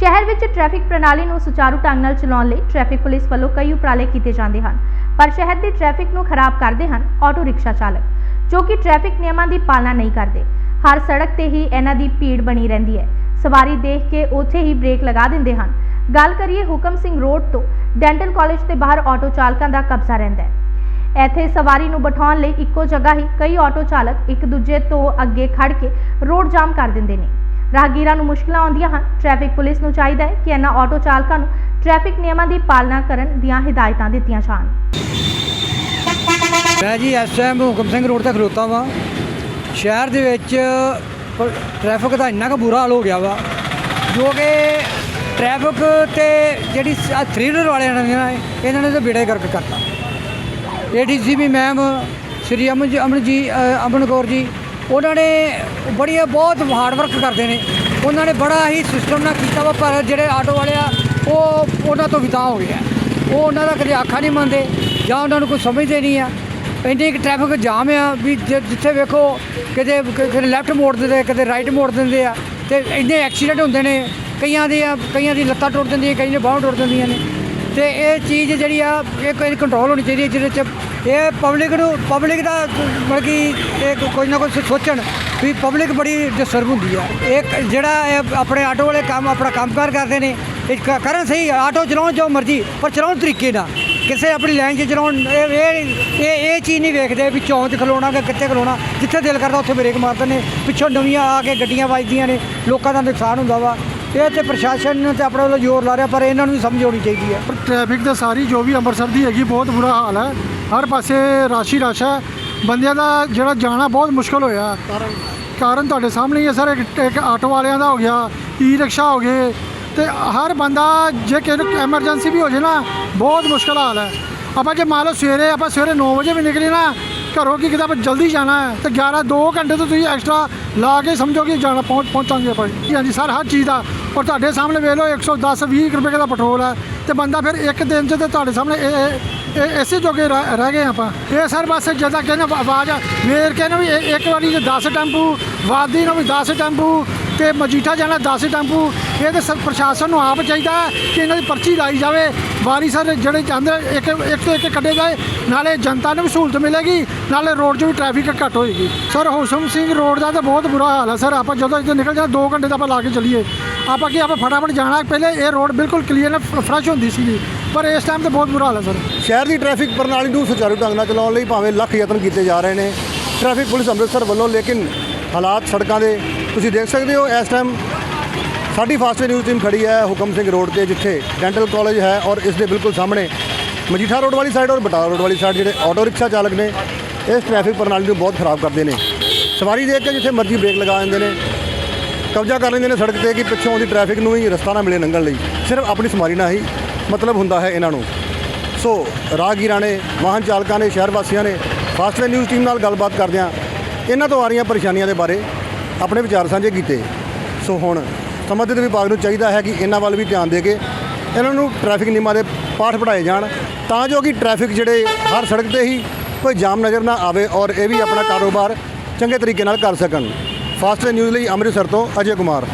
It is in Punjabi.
ਸ਼ਹਿਰ ਵਿੱਚ ਟ੍ਰੈਫਿਕ ਪ੍ਰਣਾਲੀ ਨੂੰ ਸੁਚਾਰੂ ਢੰਗ ਨਾਲ ਚਲਾਉਣ ਲਈ ਟ੍ਰੈਫਿਕ ਪੁਲਿਸ ਵੱਲੋਂ ਕਈ ਉਪਰਾਲੇ ਕੀਤੇ ਜਾਂਦੇ ਹਨ। ਪਰ ਸ਼ਹਿਰ ਦੀ ਟ੍ਰੈਫਿਕ ਨੂੰ ਖਰਾਬ ਕਰਦੇ ਹਨ ਆਟੋ ਰਿਕਸ਼ਾ ਚਾਲਕ, ਜੋ ਕਿ ਟ੍ਰੈਫਿਕ ਨਿਯਮਾਂ ਦੀ ਪਾਲਣਾ ਨਹੀਂ ਕਰਦੇ। ਹਰ ਸੜਕ ਤੇ ਹੀ ਇਹਨਾਂ ਦੀ ਭੀੜ ਬਣੀ ਰਹਿੰਦੀ ਹੈ। ਸਵਾਰੀ ਦੇਖ ਕੇ ਉੱਥੇ ਹੀ ਬ੍ਰੇਕ ਲਗਾ ਦਿੰਦੇ ਹਨ। ਗੱਲ ਕਰੀਏ ਹੁਕਮ ਸਿੰਘ ਰੋਡ ਤੋਂ, ਡੈਂਟਲ ਕਾਲਜ ਦੇ ਬਾਹਰ ਆਟੋ ਚਾਲਕਾਂ ਦਾ ਕਬਜ਼ਾ ਰਹਿੰਦਾ ਹੈ। ਇੱਥੇ ਸਵਾਰੀ ਨੂੰ ਬਿਠਾਉਣ ਲਈ ਇੱਕੋ ਜਗ੍ਹਾ ਹੀ ਕਈ ਆਟੋ ਚਾਲਕ ਇੱਕ ਦੂਜੇ ਤੋਂ ਅੱਗੇ ਖੜ ਕੇ ਰੋਡ ਜਾਮ ਕਰ ਦਿੰਦੇ ਨੇ। ਰਾਹਗੀਰਾਂ ਨੂੰ ਮੁਸ਼ਕਲਾਂ ਆਉਂਦੀਆਂ ਹਨ। ਟ੍ਰੈਫਿਕ ਪੁਲਿਸ ਨੂੰ ਚਾਹੀਦਾ ਹੈ ਕਿ ਇਹਨਾਂ ਆਟੋ ਚਾਲਕਾਂ ਨੂੰ ਟ੍ਰੈਫਿਕ ਨਿਯਮਾਂ ਦੀ ਪਾਲਣਾ ਕਰਨ ਦੀਆਂ ਹਦਾਇਤਾਂ ਦਿੱਤੀਆਂ ਜਾਣ। ਮੈਂ ਜੀ ਇਸ ਟਾਈਮ ਹੁਕਮ ਸਿੰਘ ਰੋਡ ਤੇ ਖਲੋਤਾ ਵਾਂ। ਸ਼ਹਿਰ ਦੇ ਵਿੱਚ ਪ- ਟ੍ਰੈਫਿਕ ਦਾ ਇੰਨਾ ਕੁ ਬੁਰਾ ਹਾਲ ਹੋ ਗਿਆ ਵਾ, ਜੋ ਕਿ ਟ੍ਰੈਫਿਕ ਤੇ ਜਿਹੜੀ 3 ਵੀਲਰ ਵਾਲਿਆਂ ਨੇ ਇਹਨਾਂ ਨੇ ਤਾਂ ਬੇੜਾ ਹੀ ਗਰਕ ਕਰਤਾ। ਏਡੀਸੀਪੀ ਮੈਮ ਸ੍ਰੀ ਅਮਨ ਜੀ ਅਮਨ ਜੀ ਅਮਨ ਕੌਰ ਜੀ ਉਹਨਾਂ ਨੇ ਬੜੀ ਬਹੁਤ ਹਾਰਡ ਵਰਕ ਕਰਦੇ ਨੇ। ਉਹਨਾਂ ਨੇ ਬੜਾ ਹੀ ਸਿਸਟਮ ਨਾਲ ਕੀਤਾ ਵਾ, ਪਰ ਜਿਹੜੇ ਆਟੋ ਵਾਲੇ ਆ, ਉਹ ਉਹਨਾਂ ਤੋਂ ਵਿਤਾ ਹੋ ਗਏ ਆ ਉਹ ਉਹਨਾਂ ਦਾ ਕਦੇ ਆਖਾ ਨਹੀਂ ਮੰਨਦੇ, ਜਾਂ ਉਹਨਾਂ ਨੂੰ ਕੋਈ ਸਮਝਦੇ ਨਹੀਂ ਆ। ਇੰਨੀ ਕਿ ਟ੍ਰੈਫਿਕ ਜਾਮ ਆ ਵੀ ਜਿੱਥੇ ਵੇਖੋ, ਕਿਤੇ ਕਿਤੇ ਲੈਫਟ ਮੋੜ ਦਿੰਦੇ, ਕਿਤੇ ਰਾਈਟ ਮੋੜ ਦਿੰਦੇ ਆ, ਤੇ ਇੰਨੇ ਐਕਸੀਡੈਂਟ ਹੁੰਦੇ ਨੇ। ਕਈਆਂ ਦੀ ਕਈਆਂ ਦੀ ਲੱਤਾਂ ਟੁੱਟ ਜਾਂਦੀਆਂ, ਕਈਆਂ ਦੀ ਬਾਹਾਂ ਟੁੱਟ ਜਾਂਦੀਆਂ ਨੇ। ਤੇ ਇਹ ਚੀਜ਼ ਜਿਹੜੀ ਆ, ਇਹ ਕੋਈ ਕੰਟਰੋਲ ਹੋਣੀ ਚਾਹੀਦੀ ਹੈ ਜਿਹਦੇ ਚ ਇਹ ਪਬਲਿਕ ਨੂੰ ਪਬਲਿਕ ਦਾ ਮਤਲਬ ਕਿ ਇਹ ਕੋਈ ਨਾ ਕੋਈ ਸੋਚਣ ਵੀ ਪਬਲਿਕ ਬੜੀ ਡਿਸਟਰਬ ਹੁੰਦੀ ਆ। ਇਹ ਜਿਹੜਾ ਇਹ ਆਪਣੇ ਆਟੋ ਵਾਲੇ ਕੰਮ, ਆਪਣਾ ਕੰਮਕਾਰ ਕਰਦੇ ਨੇ, ਇਹ ਕਰਨ ਸਹੀ, ਆਟੋ ਚਲਾਉਣ ਜੋ ਮਰਜ਼ੀ, ਪਰ ਚਲਾਉਣ ਤਰੀਕੇ ਨਾਲ। ਕਿਸੇ ਆਪਣੀ ਲਾਈਨ 'ਚ ਚਲਾਉਣ, ਇਹ ਇਹ ਇਹ ਇਹ ਚੀਜ਼ ਨਹੀਂ ਵੇਖਦੇ ਵੀ ਚੌਂਕ 'ਚ ਖਲੋਣਾ ਕਿ ਕਿੱਥੇ ਖਲੋਣਾ। ਜਿੱਥੇ ਦਿਲ ਕਰਦਾ ਉੱਥੇ ਬ੍ਰੇਕ ਮਾਰਦੇ ਨੇ। ਪਿੱਛੋਂ ਨਵੀਆਂ ਆ ਕੇ ਗੱਡੀਆਂ ਵੱਜਦੀਆਂ ਨੇ, ਲੋਕਾਂ ਦਾ ਨੁਕਸਾਨ ਹੁੰਦਾ ਵਾ। ਇਹ ਤੇ ਪ੍ਰਸ਼ਾਸਨ ਤੇ ਆਪਣੇ ਵੱਲੋਂ ਜ਼ੋਰ ਲਾ ਰਿਹਾ, ਪਰ ਇਹਨਾਂ ਨੂੰ ਵੀ ਸਮਝ ਆਉਣੀ ਚਾਹੀਦੀ ਹੈ। ਪਰ ਟ੍ਰੈਫਿਕ ਦਾ ਸਾਰੀ ਜੋ ਵੀ ਅੰਮ੍ਰਿਤਸਰ ਦੀ ਹੈਗੀ, ਬਹੁਤ ਬੁਰਾ ਹਾਲ ਹੈ। ਹਰ ਪਾਸੇ ਰਾਸ਼ੀ ਰਸ਼ ਹੈ। ਬੰਦਿਆਂ ਦਾ ਜਿਹੜਾ ਜਾਣਾ ਬਹੁਤ ਮੁਸ਼ਕਲ ਹੋਇਆ। ਕਾਰਨ ਤੁਹਾਡੇ ਸਾਹਮਣੇ ਹੀ ਹੈ ਸਰ, ਇੱਕ ਆਟੋ ਵਾਲਿਆਂ ਦਾ ਹੋ ਗਿਆ ਈ ਰਿਕਸ਼ਾ ਹੋ ਗਏ, ਤੇ ਹਰ ਬੰਦਾ ਜੇ ਕਿਸੇ ਨੂੰ ਐਮਰਜੈਂਸੀ ਵੀ ਹੋ ਜੇ ਨਾ, ਬਹੁਤ ਮੁਸ਼ਕਲ ਹਾਲ ਹੈ। ਆਪਾਂ ਜੇ ਮੰਨ ਲਓ ਸਵੇਰੇ, ਆਪਾਂ ਸਵੇਰੇ 9 ਵਜੇ ਵੀ ਨਿਕਲੇ ਨਾ, ਘਰੋਂ ਕੀ ਕਿਤੇ ਆਪਾਂ ਜਲਦੀ ਜਾਣਾ ਹੈ, ਤੇ 11 2 ਘੰਟੇ ਤੋਂ ਤੁਸੀਂ ਐਕਸਟਰਾ ਲਾ ਕੇ ਸਮਝੋ ਕਿ ਜਾਣਾ, ਪਹੁੰਚ, ਪਹੁੰਚਾਂਗੇ ਆਪਾਂ। ਜੀ ਹਾਂਜੀ, ਸਰ, ਹਰ ਚੀਜ਼ ਦਾ ਔਰ ਤੁਹਾਡੇ ਸਾਹਮਣੇ ਵੇਖ ਲਓ 110 20 ਰੁਪਏ ਦਾ ਪੈਟਰੋਲ ਹੈ ਤੇ ਬੰਦਾ ਫਿਰ ਇੱਕ ਦਿਨ 'ਚ ਤੇ ਤੁਹਾਡੇ ਸਾਹਮਣੇ ਇਹ- ਇਹ ਇਸੇ ਜੋਗੇ ਰਹਿ ਰਹਿ ਗਏ ਆਪਾਂ। ਇਹ ਸਰ ਬਸ ਜਦਾਂ ਕਹਿੰਦੇ ਆਵਾਜ਼ ਵੇਰ ਕੇ ਨਾ ਵੀ ਇਹ- ਇੱਕ ਵਾਰੀ 'ਚ 10 ਟੈਂਪੂ ਵਾਦੀ ਨੂੰ ਵੀ 10 ਟੈਂਪੂ ਤੇ ਮਜੀਠਾ ਜਾਣਾ 10 ਟੈਂਪੂ, ਇਹ ਤੇ ਸਰ ਪ੍ਰਸ਼ਾਸਨ ਨੂੰ ਆਪ ਚਾਹੀਦਾ ਕਿ ਇਹਨਾਂ ਦੀ ਪਰਚੀ ਲਾਈ ਜਾਵੇ। ਵਾਰੀ ਸਰ ਜਿਹੜੇ ਅੰਦਰ ਇੱਕ ਇੱਕ ਤੋਂ ਇੱਕ ਕੱਢੇ ਜਾਏ ਨਾਲੇ ਜਨਤਾ ਨੂੰ ਵੀ ਸਹੂਲਤ ਮਿਲੇਗੀ, ਨਾਲੇ ਰੋਡ 'ਚ ਵੀ ਟ੍ਰੈਫਿਕ ਘੱਟ ਹੋਏਗੀ। ਸਰ ਹੁਸਮ ਸਿੰਘ ਰੋਡ ਦਾ ਤਾਂ ਬਹੁਤ ਬੁਰਾ ਹਾਲ ਹੈ ਸਰ, ਆਪਾਂ ਜਦੋਂ ਇੱਥੇ ਨਿਕਲ ਜਾਣਾ 2 ਘੰਟੇ ਦਾ ਆਪਾਂ ਲਾ ਕੇ ਚੱਲੀਏ। ਆਪਾਂ ਕੀ, ਆਪਾਂ ਫਟਾਫਟ ਜਾਣਾ ਪਹਿਲੇ ਇਹ ਰੋਡ ਬਿਲਕੁਲ ਕਲੀਅਰ ਫਰੈਸ਼ ਹੁੰਦੀ ਸੀਗੀ। ਪਰ ਇਸ ਟਾਈਮ ਤੇ ਬਹੁਤ ਬੁਰਾ ਹਾਲ ਹੈ ਸਰ। ਸ਼ਹਿਰ ਦੀ ਟ੍ਰੈਫਿਕ ਪ੍ਰਣਾਲੀ ਨੂੰ ਸੁਚਾਰੂ ਢੰਗ ਨਾਲ ਚਲਾਉਣ ਲਈ ਭਾਵੇਂ ਲੱਖ ਯਤਨ ਕੀਤੇ ਜਾ ਰਹੇ ਨੇ। ਟ੍ਰੈਫਿਕ ਪੁਲਿਸ ਅੰਮ੍ਰਿਤਸਰ ਵੱਲੋਂ ਲੇਕਿਨ ਹਾਲਾਤ ਸੜਕਾਂ ਦੇ ਤੁਸੀਂ ਦੇਖ ਸਕਦੇ ਹੋ, ਇਸ ਟਾਈਮ ਸਾਡੀ ਫਾਸਟਵੇ ਨਿਊਜ਼ ਟੀਮ ਖੜੀ ਹੈ ਹੁਕਮ ਸਿੰਘ ਰੋਡ ਤੇ, ਜਿੱਥੇ ਡੈਂਟਲ ਕਾਲਜ ਹੈ ਔਰ ਇਸ ਦੇ ਬਿਲਕੁਲ ਸਾਹਮਣੇ ਮਜੀਠਾ ਰੋਡ ਵਾਲੀ ਸਾਈਡ ਔਰ ਬਟਾਲਾ ਰੋਡ ਵਾਲੀ ਸਾਈਡ ਜਿਹੜੇ ਆਟੋ ਰਿਕਸ਼ਾ ਚਾਲਕ ਨੇ, ਇਸ ਟ੍ਰੈਫਿਕ ਪ੍ਰਣਾਲੀ ਨੂੰ ਬਹੁਤ ਖਰਾਬ ਕਰਦੇ ਨੇ। ਸਵਾਰੀ ਦੇਖ ਕੇ ਜਿੱਥੇ ਮਰਜ਼ੀ ਬ੍ਰੇਕ ਲਗਾ ਦਿੰਦੇ ਨੇ, ਕਬਜ਼ਾ ਕਰ ਲੈਂਦੇ ਨੇ ਸੜਕ ਤੇ ਕਿ ਪਿੱਛੋਂ ਆਉਂਦੀ ਟ੍ਰੈਫਿਕ ਨੂੰ ਹੀ ਰਸਤਾ ਨਾ ਮਿਲੇ ਲੰਘਣ ਲਈ। ਸਿਰਫ ਆਪਣੀ ਸਵਾਰੀ ਨਾਲ ਹੀ ਮਤਲਬ ਹੁੰਦਾ ਹੈ ਇਹਨਾਂ ਨੂੰ। ਸੋ ਰਾਹਗੀਰਾਂ ਨੇ, ਵਾਹਨ ਚਾਲਕਾਂ ਨੇ, ਸ਼ਹਿਰ ਵਾਸੀਆਂ ਨੇ ਫਾਸਟਵੇ ਨਿਊਜ਼ ਟੀਮ ਨਾਲ ਗੱਲਬਾਤ ਕਰਦਿਆਂ ਇਹਨਾਂ ਤੋਂ ਆ ਰਹੀਆਂ ਪਰੇਸ਼ਾਨੀਆਂ ਦੇ ਬਾਰੇ ਆਪਣੇ ਵਿਚਾਰ ਸਾਂਝੇ ਕੀਤੇ। ਸੋ ਹੁਣ ਸੰਬੰਧਿਤ ਵਿਭਾਗ ਨੂੰ ਚਾਹੀਦਾ ਹੈ ਕਿ ਇਹਨਾਂ ਵੱਲ ਵੀ ਧਿਆਨ ਦੇ ਕੇ ਇਹਨਾਂ ਨੂੰ ਟ੍ਰੈਫਿਕ ਨਿਯਮਾਂ ਦੇ ਪਾਠ ਪੜ੍ਹਾਏ ਜਾਣ, ਤਾਂ ਜੋ ਕਿ ਟ੍ਰੈਫਿਕ ਜਿਹੜੇ ਹਰ ਸੜਕ ਤੇ ਹੀ ਕੋਈ ਜਾਮ ਨਜ਼ਰ ਨਾ ਆਵੇ ਔਰ ਇਹ ਵੀ ਆਪਣਾ ਕਾਰੋਬਾਰ ਚੰਗੇ ਤਰੀਕੇ ਨਾਲ ਕਰ ਸਕਣ। ਫਾਸਟਵੇ ਨਿਊਜ਼ ਲਈ ਅੰਮ੍ਰਿਤਸਰ ਤੋਂ ਅਜੇ ਕੁਮਾਰ।